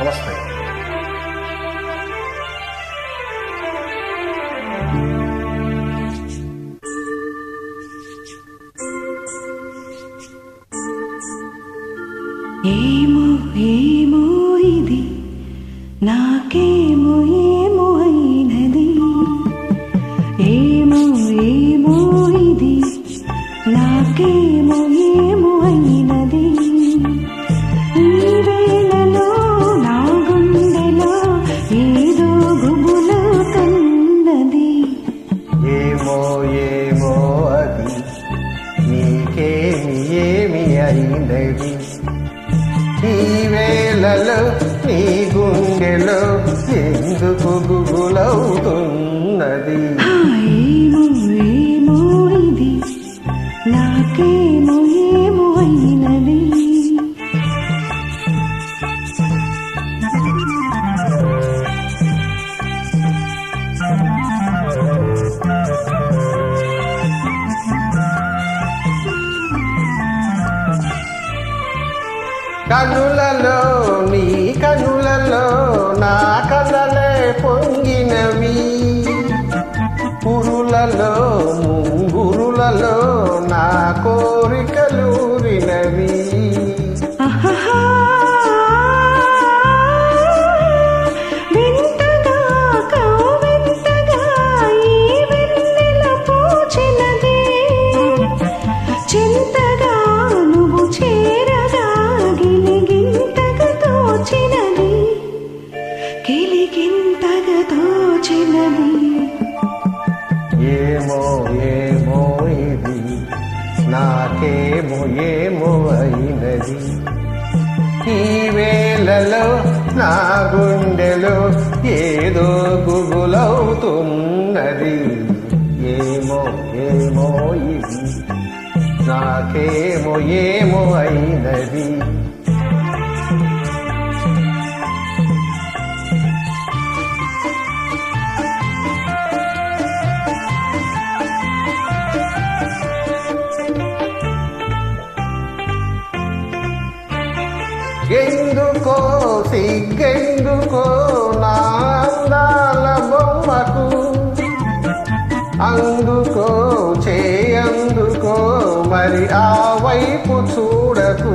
నమస్తే. ఏమో ఏమో ఇది. నాకేమో గుబులు కన్నది. ఏమో ఏమో అది. నీకేమి ఏమి అయినది? ఈ వేళలో నీ గుండెలో ఎందుకు గుగులవుతున్నది ఏమో ఏమో ఇది? నాకేమో కనులలో నీ కనులలో నా కథలే పొంగినవి. పురులలో ముంగురులలో ఏమో అయినది. ఈ వేళలో నా గుండెలో ఏదో గుగులవుతున్నది ఏమో ఏమో ఇది. నాకేమో ఏమో అయినది. ఎందుకో సిగ్గెందుకో నాందాల బొమ్మకు. అందుకో చేయందుకో మరి ఆ వైపు చూడకు.